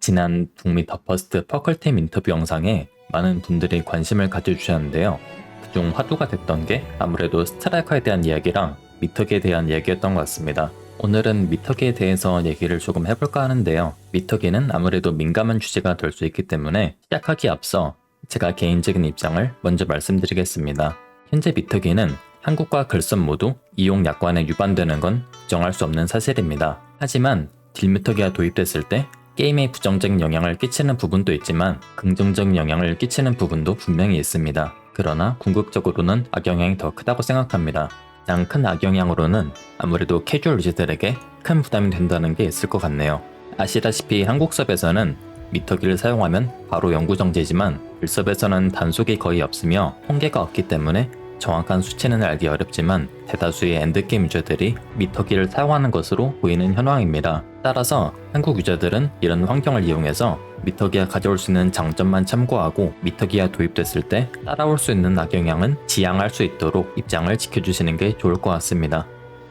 지난 북미 더 퍼스트 퍼컬팀 인터뷰 영상에 많은 분들이 관심을 가져주셨는데요. 그중 화두가 됐던 게 아무래도 스트라이커에 대한 이야기랑 미터기에 대한 이야기였던 것 같습니다. 오늘은 미터기에 대해서 얘기를 조금 해볼까 하는데요. 미터기는 아무래도 민감한 주제가 될 수 있기 때문에 시작하기 앞서 제가 개인적인 입장을 먼저 말씀드리겠습니다. 현재 미터기는 한국과 글선 모두 이용 약관에 위반되는 건 부정할 수 없는 사실입니다. 하지만 딜미터기가 도입됐을 때 게임에 부정적인 영향을 끼치는 부분도 있지만 긍정적인 영향을 끼치는 부분도 분명히 있습니다. 그러나 궁극적으로는 악영향이 더 크다고 생각합니다. 가장 큰 악영향으로는 아무래도 캐주얼 유저들에게 큰 부담이 된다는 게 있을 것 같네요. 아시다시피 한국 섭에서는 미터기를 사용하면 바로 영구 정지지만 글섭에서는 단속이 거의 없으며 통계가 없기 때문에 정확한 수치는 알기 어렵지만 대다수의 엔드게임 유저들이 미터기를 사용하는 것으로 보이는 현황입니다. 따라서 한국 유저들은 이런 환경을 이용해서 미터기가 가져올 수 있는 장점만 참고하고 미터기가 도입됐을 때 따라올 수 있는 악영향은 지양할 수 있도록 입장을 지켜주시는 게 좋을 것 같습니다.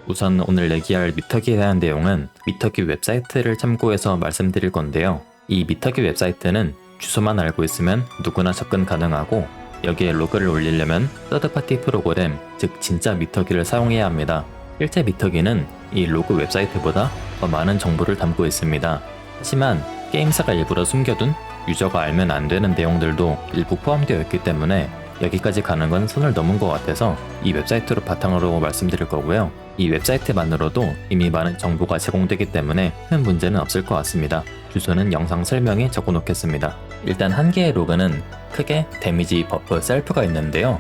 우선 오늘 얘기할 미터기에 대한 내용은 미터기 웹사이트를 참고해서 말씀드릴 건데요. 이 미터기 웹사이트는 주소만 알고 있으면 누구나 접근 가능하고 여기에 로그를 올리려면 서드파티 프로그램, 즉 진짜 미터기를 사용해야 합니다. 실제 미터기는 이 로그 웹사이트보다 더 많은 정보를 담고 있습니다. 하지만 게임사가 일부러 숨겨둔 유저가 알면 안 되는 내용들도 일부 포함되어 있기 때문에 여기까지 가는 건 선을 넘은 것 같아서 이 웹사이트로 바탕으로 말씀드릴 거고요. 이 웹사이트만으로도 이미 많은 정보가 제공되기 때문에 큰 문제는 없을 것 같습니다. 주소는 영상 설명에 적어 놓겠습니다. 일단 한 개의 로그는 크게 데미지 버프 셀프가 있는데요.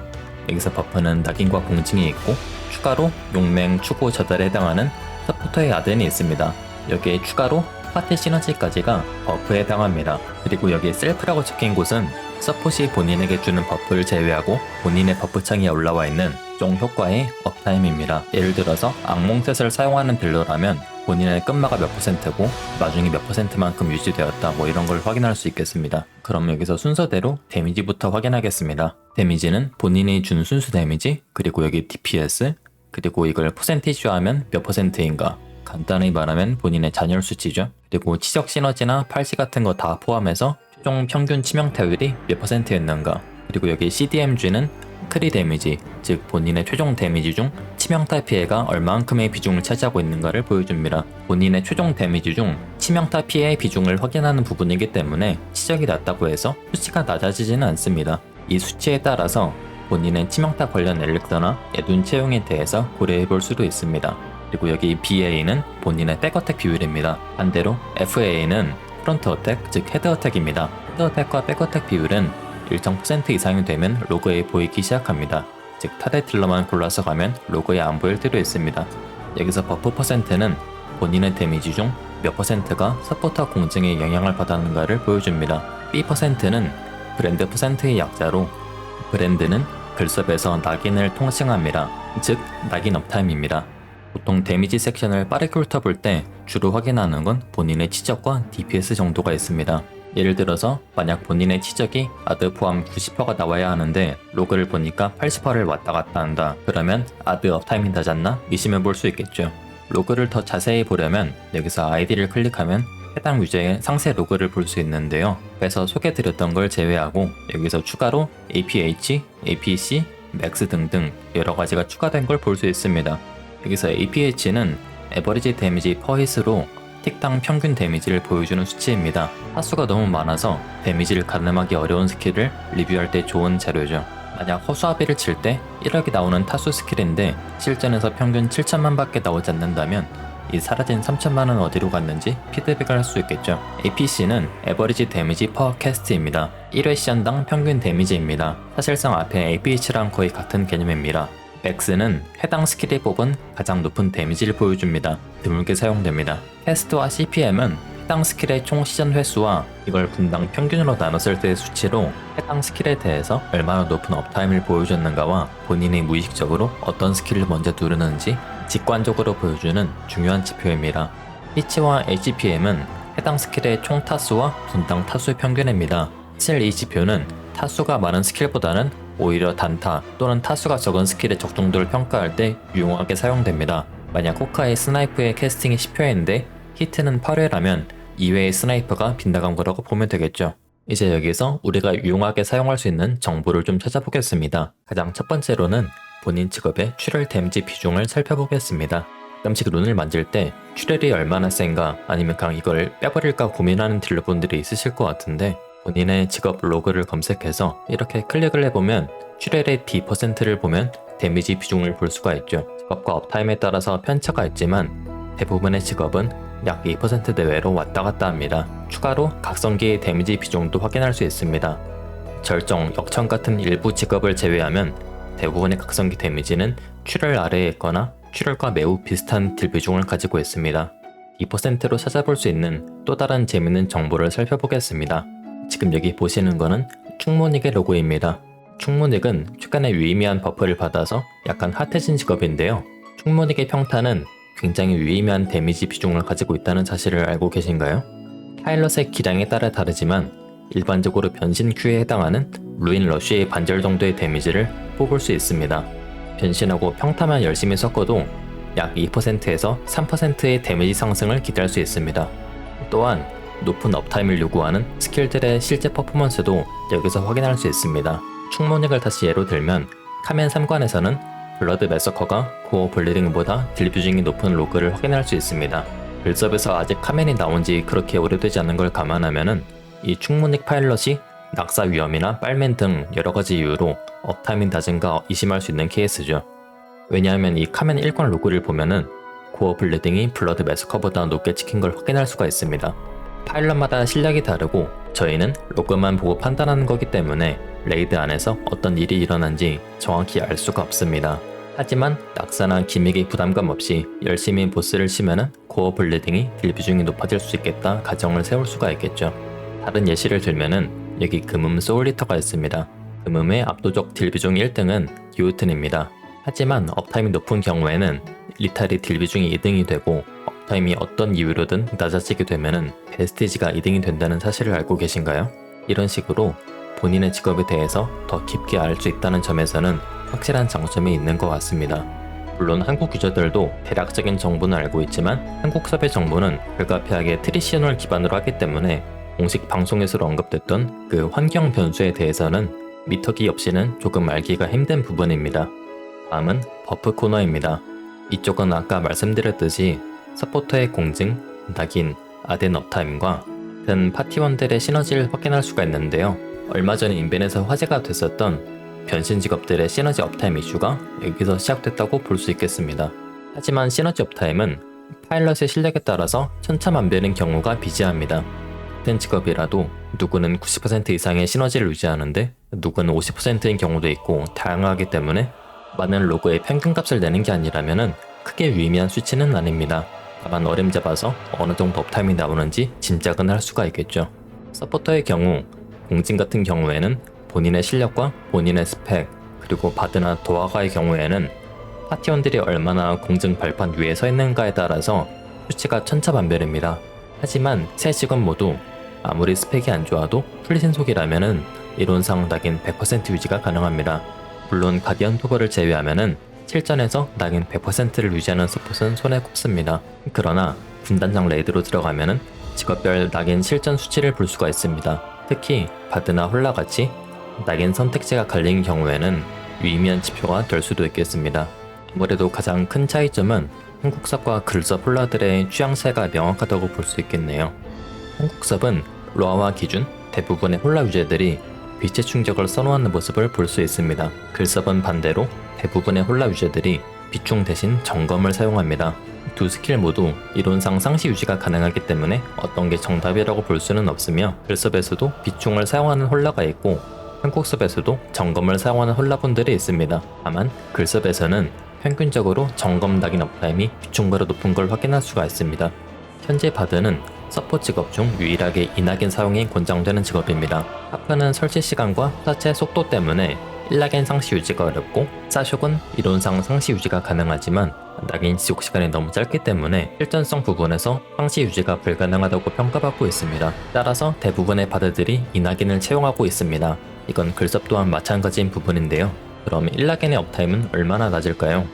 여기서 버프는 낙인과 공증이 있고 추가로 용맹, 추구, 저달에 해당하는 서포터의 아덴이 있습니다. 여기에 추가로 파티 시너지까지가 버프에 해당합니다. 그리고 여기 셀프라고 적힌 곳은 서폿이 본인에게 주는 버프를 제외하고 본인의 버프 창에 올라와 있는 종 효과의 업타임입니다. 예를 들어서 악몽셋을 사용하는 딜러라면 본인의 끝마가 몇 퍼센트고 나중에 몇 퍼센트만큼 유지되었다 뭐 이런 걸 확인할 수 있겠습니다. 그럼 여기서 순서대로 데미지부터 확인하겠습니다. 데미지는 본인이 준 순수 데미지 그리고 여기 DPS 그리고 이걸 퍼센티지화 하면 몇 퍼센트인가 간단히 말하면 본인의 잔열 수치죠. 그리고 치적 시너지나 팔시 같은 거 다 포함해서 최종 평균 치명타율이 몇 퍼센트였는가 그리고 여기 CDMG는 크리 데미지, 즉 본인의 최종 데미지 중 치명타 피해가 얼만큼의 비중을 차지하고 있는가를 보여줍니다. 본인의 최종 데미지 중 치명타 피해의 비중을 확인하는 부분이기 때문에 치적이 낮다고 해서 수치가 낮아지지는 않습니다. 이 수치에 따라서 본인의 치명타 관련 엘릭서나 애둔 채용에 대해서 고려해 볼 수도 있습니다. 그리고 여기 BA는 본인의 백어택 비율입니다. 반대로 FA는 프론트 어택, 즉 헤드 어택입니다. 헤드 어택과 백어택 비율은 일정 퍼센트 이상이 되면 로그에 보이기 시작합니다. 즉 타겟 딜러만 골라서 가면 로그에 안 보일 때도 있습니다. 여기서 버프 퍼센트는 본인의 데미지 중 몇 퍼센트가 서포터 공증에 영향을 받았는가를 보여줍니다. B 퍼센트는 브랜드 퍼센트의 약자로 브랜드는 글섭에서 낙인을 통칭합니다. 즉 낙인 업타임입니다. 보통 데미지 섹션을 빠르게 훑어볼 때 주로 확인하는 건 본인의 치적과 DPS 정도가 있습니다. 예를 들어서 만약 본인의 치적이 아드 포함 90%가 나와야 하는데 로그를 보니까 80%를 왔다 갔다 한다. 그러면 아드 업타임이 낮았나 의심해 볼 수 있겠죠. 로그를 더 자세히 보려면 여기서 아이디를 클릭하면 해당 유저의 상세 로그를 볼 수 있는데요. 그래서 소개드렸던 걸 제외하고 여기서 추가로 APH, APC, 맥스 등등 여러 가지가 추가된 걸 볼 수 있습니다. 여기서 APH는 에버리지 데미지 퍼hit으로 틱당 평균 데미지를 보여주는 수치입니다. 하수가 너무 많아서 데미지를 가늠하기 어려운 스킬을 리뷰할 때 좋은 자료죠. 만약 허수아비를 칠 때 1억이 나오는 타수 스킬인데 실전에서 평균 7천만 밖에 나오지 않는다면 이 사라진 3천만은 어디로 갔는지 피드백을 할 수 있겠죠. APC는 에버리지 데미지 퍼 캐스트입니다. 1회 시간당 평균 데미지입니다. 사실상 앞에 APH랑 거의 같은 개념입니다. X는 해당 스킬이 뽑은 가장 높은 데미지를 보여줍니다. 드물게 사용됩니다. 캐스트와 CPM은 해당 스킬의 총 시전 횟수와 이걸 분당 평균으로 나눴을 때의 수치로 해당 스킬에 대해서 얼마나 높은 업타임을 보여줬는가와 본인이 무의식적으로 어떤 스킬을 먼저 누르는지 직관적으로 보여주는 중요한 지표입니다. H와 HPM은 해당 스킬의 총 타수와 분당 타수의 평균입니다. 사실 이 지표는 타수가 많은 스킬보다는 오히려 단타 또는 타수가 적은 스킬의 적중도를 평가할 때 유용하게 사용됩니다. 만약 호카의 스나이프의 캐스팅이 10회인데 히트는 8회라면 이외의 스나이퍼가 빗나간 거라고 보면 되겠죠. 이제 여기서 우리가 유용하게 사용할 수 있는 정보를 좀 찾아보겠습니다. 가장 첫 번째로는 본인 직업의 출혈 데미지 비중을 살펴보겠습니다. 가끔씩 룬을 만질 때 출혈이 얼마나 센가 아니면 그냥 이걸 빼버릴까 고민하는 딜러분들이 있으실 것 같은데 본인의 직업 로그를 검색해서 이렇게 클릭을 해보면 출혈의 D%를 보면 데미지 비중을 볼 수가 있죠. 직업과 업타임에 따라서 편차가 있지만 대부분의 직업은 약 2% 내외로 왔다 갔다 합니다. 추가로 각성기의 데미지 비중도 확인할 수 있습니다. 절정, 역천 같은 일부 직업을 제외하면 대부분의 각성기 데미지는 출혈 아래에 있거나 출혈과 매우 비슷한 딜 비중을 가지고 있습니다. 2%로 찾아볼 수 있는 또 다른 재밌는 정보를 살펴보겠습니다. 지금 여기 보시는 거는 충모닉의 로고입니다. 충모닉은 최근에 유의미한 버프를 받아서 약간 핫해진 직업인데요. 충모닉의 평타는 굉장히 유의미한 데미지 비중을 가지고 있다는 사실을 알고 계신가요? 파일럿의 기량에 따라 다르지만 일반적으로 변신 큐에 해당하는 루인 러쉬의 반절 정도의 데미지를 뽑을 수 있습니다. 변신하고 평타만 열심히 섞어도 약 2%에서 3%의 데미지 상승을 기대할 수 있습니다. 또한 높은 업타임을 요구하는 스킬들의 실제 퍼포먼스도 여기서 확인할 수 있습니다. 충모닉을 다시 예로 들면 카멘 3관에서는 블러드 메서커가 고어 블리딩보다 딜 비중이 높은 로그를 확인할 수 있습니다. 글섭에서 아직 카멘이 나온 지 그렇게 오래되지 않은 걸 감안하면은 이 충모닉 파일럿이 낙사 위험이나 빨맨 등 여러 가지 이유로 업타임이 낮은가 의심할 수 있는 케이스죠. 왜냐하면 이 카멘 1관 로그를 보면은 고어 블리딩이 블러드 메스커보다 높게 찍힌 걸 확인할 수가 있습니다. 파일럿마다 실력이 다르고 저희는 로그만 보고 판단하는 거기 때문에 레이드 안에서 어떤 일이 일어난지 정확히 알 수가 없습니다. 하지만 낙사나 기믹이 부담감 없이 열심히 보스를 치면은 고어 블리딩이 딜 비중이 높아질 수 있겠다 가정을 세울 수가 있겠죠. 다른 예시를 들면은 여기 금음 소울리터가 있습니다. 금음의 압도적 딜 비중 1등은 기우튼입니다. 하지만 업타임이 높은 경우에는 리탈이 딜 비중이 2등이 되고 업 타임이 어떤 이유로든 낮아지게 되면은 베스티지가 2등이 된다는 사실을 알고 계신가요? 이런 식으로 본인의 직업에 대해서 더 깊게 알 수 있다는 점에서는 확실한 장점이 있는 것 같습니다. 물론 한국 유저들도 대략적인 정보는 알고 있지만 한국 섭의 정보는 불가피하게 트리시널 기반으로 하기 때문에 공식 방송에서 언급됐던 그 환경 변수에 대해서는 미터기 없이는 조금 알기가 힘든 부분입니다. 다음은 버프 코너입니다. 이쪽은 아까 말씀드렸듯이 서포터의 공증, 낙인, 아덴 업타임과 같은 파티원들의 시너지를 확인할 수가 있는데요. 얼마 전에 인벤에서 화제가 됐었던 변신 직업들의 시너지 업타임 이슈가 여기서 시작됐다고 볼 수 있겠습니다. 하지만 시너지 업타임은 파일럿의 실력에 따라서 천차만별인 경우가 비지합니다. 같은 직업이라도 누구는 90% 이상의 시너지를 유지하는데 누구는 50%인 경우도 있고 다양하기 때문에 많은 로그의 평균값을 내는 게 아니라면 크게 유의미한 수치는 아닙니다. 다만 어림 잡아서 어느 정도 업타임이 나오는지 짐작은 할 수가 있겠죠. 서포터의 경우 공진 같은 경우에는 본인의 실력과 본인의 스펙 그리고 바드나 도화가의 경우에는 파티원들이 얼마나 공증 발판 위에 서 있는가에 따라서 수치가 천차만별입니다. 하지만 세 직원 모두 아무리 스펙이 안 좋아도 풀신속이라면은 이론상 낙인 100% 유지가 가능합니다. 물론 가디언 토벌을 제외하면은 실전에서 낙인 100%를 유지하는 서폿은 손에 꼽습니다. 그러나 분단장 레이드로 들어가면은 직업별 낙인 실전 수치를 볼 수가 있습니다. 특히 바드나 홀라같이 낙인 선택지가 갈린 경우에는 유의미한 지표가 될 수도 있겠습니다. 아무래도 가장 큰 차이점은 한국섭과 글섭 홀라들의 취향차가 명확하다고 볼 수 있겠네요. 한국섭은 로아와 기준 대부분의 홀라 유저들이 빛의 충격을 선호하는 모습을 볼 수 있습니다. 글섭은 반대로 대부분의 홀라 유저들이 비충 대신 점검을 사용합니다. 두 스킬 모두 이론상 상시 유지가 가능하기 때문에 어떤 게 정답이라고 볼 수는 없으며 글섭에서도 비충을 사용하는 홀라가 있고 한국 섭에서도 점검을 사용하는 홀라분들이 있습니다. 다만 글섭에서는 평균적으로 점검 낙인 업타임이 비충보다 높은 걸 확인할 수가 있습니다. 현재 바드는 서포 직업 중 유일하게 이낙인 사용이 권장되는 직업입니다. 하프는 설치 시간과 자체 속도 때문에 1낙인 상시 유지가 어렵고 사쇼은 이론상 상시 유지가 가능하지만 낙인 지속 시간이 너무 짧기 때문에 실전성 부분에서 상시 유지가 불가능하다고 평가받고 있습니다. 따라서 대부분의 바드들이 이 낙인을 채용하고 있습니다. 이건 글섭 또한 마찬가지인 부분인데요. 그럼 1낙인의 업타임은 얼마나 낮을까요?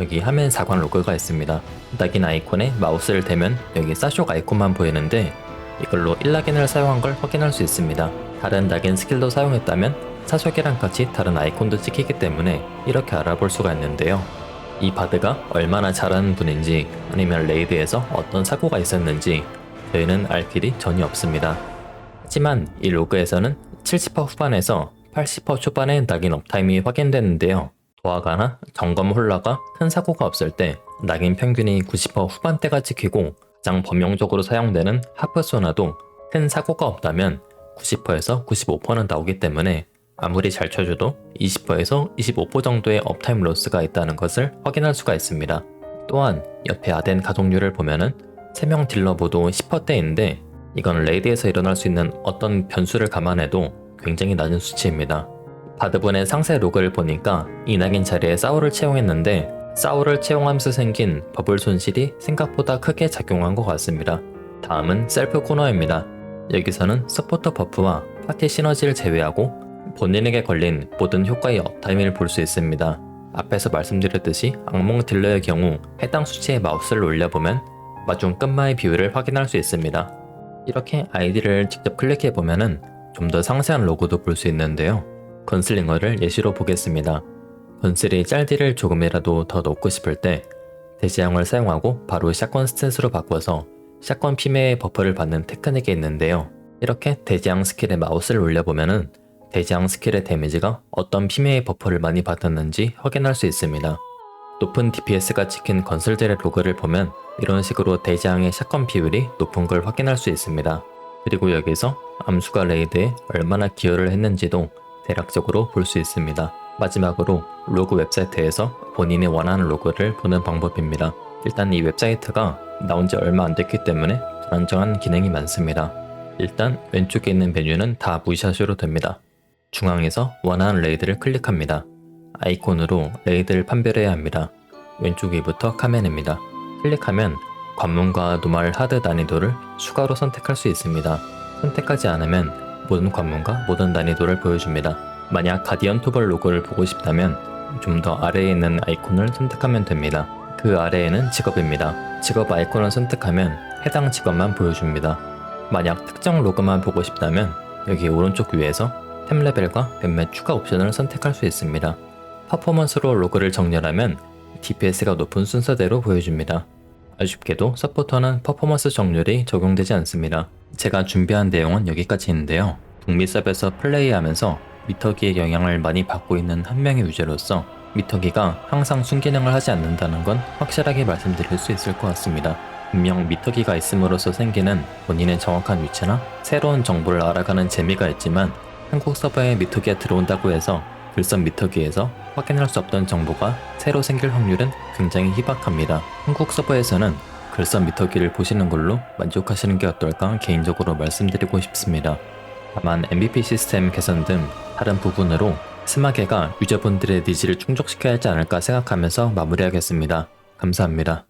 여기 화면 사관 로그가 있습니다. 낙인 아이콘에 마우스를 대면 여기 사쇼 아이콘만 보이는데 이걸로 1락인을 사용한 걸 확인할 수 있습니다. 다른 락인 스킬도 사용했다면 사석이랑 같이 다른 아이콘도 찍히기 때문에 이렇게 알아볼 수가 있는데요. 이 바드가 얼마나 잘하는 분인지 아니면 레이드에서 어떤 사고가 있었는지 저희는 알 길이 전혀 없습니다. 하지만 이 로그에서는 70% 후반에서 80% 초반의 낙인 업타임이 확인되는데요. 도화가나 점검 홀라가 큰 사고가 없을 때 낙인 평균이 90% 후반대가 찍히고 가장 범용적으로 사용되는 하프소나도 큰 사고가 없다면 90%에서 95%는 나오기 때문에 아무리 잘 쳐줘도 20%에서 25% 정도의 업타임 로스가 있다는 것을 확인할 수가 있습니다. 또한 옆에 아덴 가동률을 보면은 3명 딜러 모두 10%대인데 이건 레이드에서 일어날 수 있는 어떤 변수를 감안해도 굉장히 낮은 수치입니다. 바드분의 상세 로그를 보니까 이낙인 자리에 사우를 채용했는데 사우를 채용하면서 생긴 버블 손실이 생각보다 크게 작용한 것 같습니다. 다음은 셀프 코너입니다. 여기서는 서포터 버프와 파티 시너지를 제외하고 본인에게 걸린 모든 효과의 업타임을 볼 수 있습니다. 앞에서 말씀드렸듯이 악몽 딜러의 경우 해당 수치의 마우스를 올려보면 마중 끝마의 비율을 확인할 수 있습니다. 이렇게 아이디를 직접 클릭해 보면은 좀더 상세한 로고도 볼 수 있는데요. 건슬링어를 예시로 보겠습니다. 건슬이 짤디를 조금이라도 더 넣고 싶을 때 대지형을 사용하고 바로 샷건 스탠스로 바꿔서 샷건 피메의 버퍼를 받는 테크닉이 있는데요. 이렇게 대지형 스킬에 마우스를 올려보면은 대지형 스킬의 데미지가 어떤 피메의 버퍼를 많이 받았는지 확인할 수 있습니다. 높은 DPS가 찍힌 건설젤의 로그를 보면 이런 식으로 대지형의 샷건 비율이 높은 걸 확인할 수 있습니다. 그리고 여기서 암수가 레이드에 얼마나 기여를 했는지도 대략적으로 볼 수 있습니다. 마지막으로 로그 웹사이트에서 본인이 원하는 로그를 보는 방법입니다. 일단 이 웹사이트가 나온 지 얼마 안 됐기 때문에 불안정한 기능이 많습니다. 일단 왼쪽에 있는 메뉴는 다 무시하셔도 됩니다. 중앙에서 원하는 레이드를 클릭합니다. 아이콘으로 레이드를 판별해야 합니다. 왼쪽 위부터 카멘입니다. 클릭하면 관문과 노말 하드 난이도를 추가로 선택할 수 있습니다. 선택하지 않으면 모든 관문과 모든 난이도를 보여줍니다. 만약 가디언 토벌 로고를 보고 싶다면 좀 더 아래에 있는 아이콘을 선택하면 됩니다. 그 아래에는 직업입니다. 직업 아이콘을 선택하면 해당 직업만 보여줍니다. 만약 특정 로그만 보고 싶다면 여기 오른쪽 위에서 템 레벨과 몇몇 추가 옵션을 선택할 수 있습니다. 퍼포먼스로 로그를 정렬하면 DPS가 높은 순서대로 보여줍니다. 아쉽게도 서포터는 퍼포먼스 정렬이 적용되지 않습니다. 제가 준비한 내용은 여기까지인데요. 북미 섭에서 플레이하면서 미터기의 영향을 많이 받고 있는 한 명의 유저로서 미터기가 항상 순기능을 하지 않는다는 건 확실하게 말씀드릴 수 있을 것 같습니다. 분명 미터기가 있음으로써 생기는 본인의 정확한 위치나 새로운 정보를 알아가는 재미가 있지만 한국 서버에 미터기가 들어온다고 해서 글선 미터기에서 확인할 수 없던 정보가 새로 생길 확률은 굉장히 희박합니다. 한국 서버에서는 글선 미터기를 보시는 걸로 만족하시는 게 어떨까 개인적으로 말씀드리고 싶습니다. 다만 MVP 시스템 개선 등 다른 부분으로 스마게가 유저분들의 니즈를 충족시켜야 하지 않을까 생각하면서 마무리하겠습니다. 감사합니다.